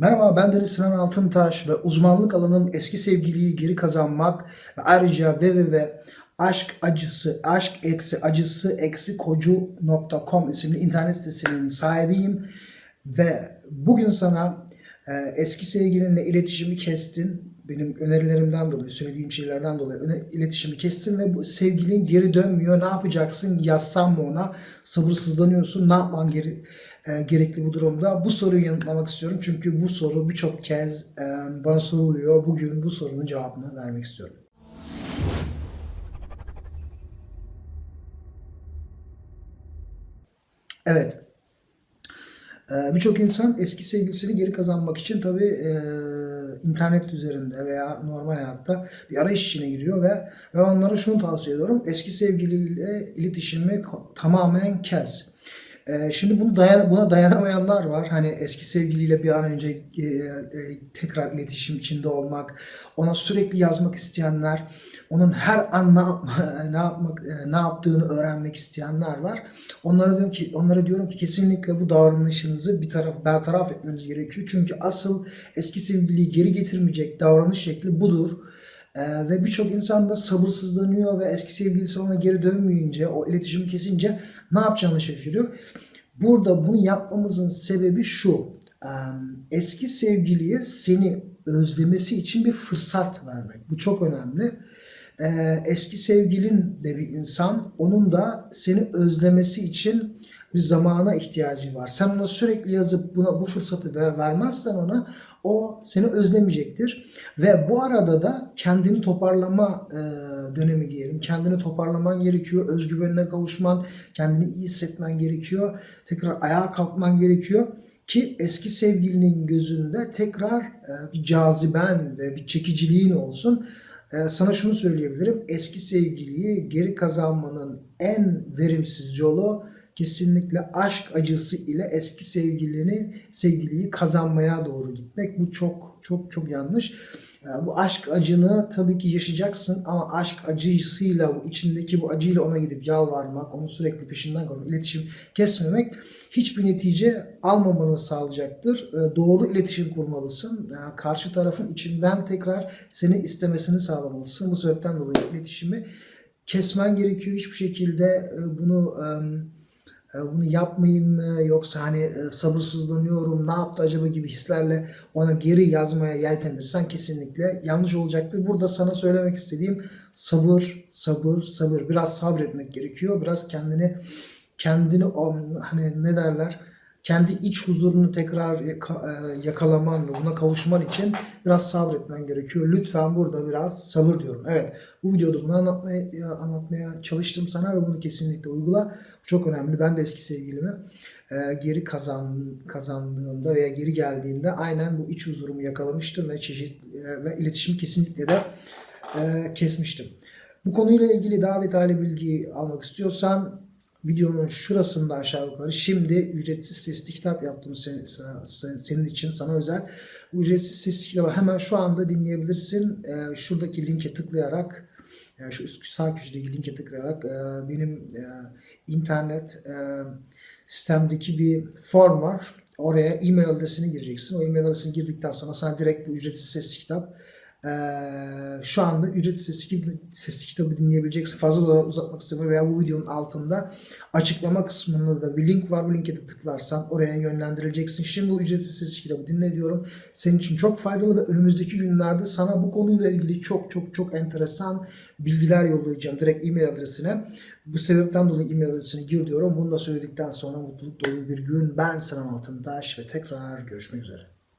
Merhaba ben Deniz Sinan Altıntaş ve uzmanlık alanım eski sevgiliyi geri kazanmak. Ve ayrıca www aşk acısı aşk eksi acısı eksi kocu.com isimli internet sitesinin sahibiyim ve bugün sana eski sevgilinle iletişimi kestin benim önerilerimden dolayı söylediğim şeylerden dolayı iletişimi kestin ve bu sevgilin geri dönmüyor ne yapacaksın yazsam mı ona sabırsızlanıyorsun ne yapman geri e, gerekli bu durumda? Bu soruyu yanıtlamak istiyorum. Çünkü bu soru birçok kez e, bana soruluyor. Bugün bu sorunun cevabını vermek istiyorum. Evet. E, Birçok insan eski sevgilisini geri kazanmak için tabii e, internet üzerinde veya normal hayatta bir arayış içine giriyor ve ve onlara şunu tavsiye ediyorum. Eski sevgiliyle iletişimi tamamen kes. Ee, şimdi bunu dayan buna dayanamayanlar var. Hani eski sevgiliyle bir an önce e, e, tekrar iletişim içinde olmak, ona sürekli yazmak isteyenler, onun her an ne, yapma- ne yapmak e, ne yaptığını öğrenmek isteyenler var. Onlara diyorum ki onlara diyorum ki kesinlikle bu davranışınızı bir taraf bertaraf etmeniz gerekiyor. Çünkü asıl eski sevgiliyi geri getirmeyecek davranış şekli budur. Ee, ve birçok insan da sabırsızlanıyor ve eski sevgilisi ona geri dönmeyince, o iletişimi kesince ne yapacağını şaşırıyor. Burada bunu yapmamızın sebebi şu. Eski sevgiliye seni özlemesi için bir fırsat vermek. Bu çok önemli. Eski sevgilin de bir insan, onun da seni özlemesi için bir zamana ihtiyacı var. Sen ona sürekli yazıp buna bu fırsatı ver, vermezsen ona o seni özlemeyecektir. Ve bu arada da kendini toparlama e, dönemi diyelim. Kendini toparlaman gerekiyor. Özgüvenine kavuşman, kendini iyi hissetmen gerekiyor. Tekrar ayağa kalkman gerekiyor ki eski sevgilinin gözünde tekrar e, bir caziben ve bir çekiciliğin olsun. E, sana şunu söyleyebilirim. Eski sevgiliyi geri kazanmanın en verimsiz yolu kesinlikle aşk acısı ile eski sevgilini sevgiliyi kazanmaya doğru gitmek. Bu çok çok çok yanlış. E, Bu aşk acını tabii ki yaşayacaksın ama aşk acısıyla, içindeki bu acıyla ona gidip yalvarmak, onu sürekli peşinden korumak, iletişim kesmemek hiçbir netice almamanı sağlayacaktır. E, Doğru iletişim kurmalısın. Yani karşı tarafın içinden tekrar seni istemesini sağlamalısın. Bu sebepten dolayı iletişimi kesmen gerekiyor. Hiçbir şekilde e, bunu bunu yapmayayım yoksa hani e, sabırsızlanıyorum ne yaptı acaba gibi hislerle ona geri yazmaya yeltenirsen kesinlikle yanlış olacaktır. Burada sana söylemek istediğim sabır, sabır, sabır. Biraz sabretmek gerekiyor. Biraz kendini kendini hani ne derler kendi iç huzurunu tekrar e, yakalaman ve buna kavuşman için biraz sabretmen gerekiyor. Lütfen burada biraz sabır diyorum. Evet, bu videoda bunu anlatmaya anlatmaya çalıştım sana ve bunu kesinlikle uygula. Bu çok önemli. Ben de eski sevgilimi e, geri kazan kazandığımda veya geri geldiğinde aynen bu iç huzurumu yakalamıştım ve çeşit e, ve iletişim kesinlikle de e, kesmiştim. Bu konuyla ilgili daha detaylı bilgi almak istiyorsan videonun şurasında aşağı yukarı şimdi ücretsiz sesli kitap yaptım senin, sen- senin için sana özel. Ücretsiz sesli kitabı hemen şu anda dinleyebilirsin. Ee, şuradaki linke tıklayarak yani şu üst sağ köşedeki linke tıklayarak e, benim e, internet e, sistemdeki bir form var. Oraya e-mail adresini gireceksin. O e-mail adresini girdikten sonra sana direkt bu ücretsiz sesli kitap ee, şu anda ücretsiz sesli, sesli kitabı dinleyebileceksin. Fazla da uzatmak istemiyorum veya bu videonun altında açıklama kısmında da bir link var. Bu linke de tıklarsan oraya yönlendirileceksin. Şimdi bu ücretsiz sesli kitabı dinle diyorum. Senin için çok faydalı ve önümüzdeki günlerde sana bu konuyla ilgili çok çok çok enteresan bilgiler yollayacağım. Direkt e-mail adresine. Bu sebepten dolayı e-mail adresini gir diyorum. Bunu da söyledikten sonra mutluluk dolu bir gün. Ben Sinan Altıntaş ve tekrar görüşmek üzere.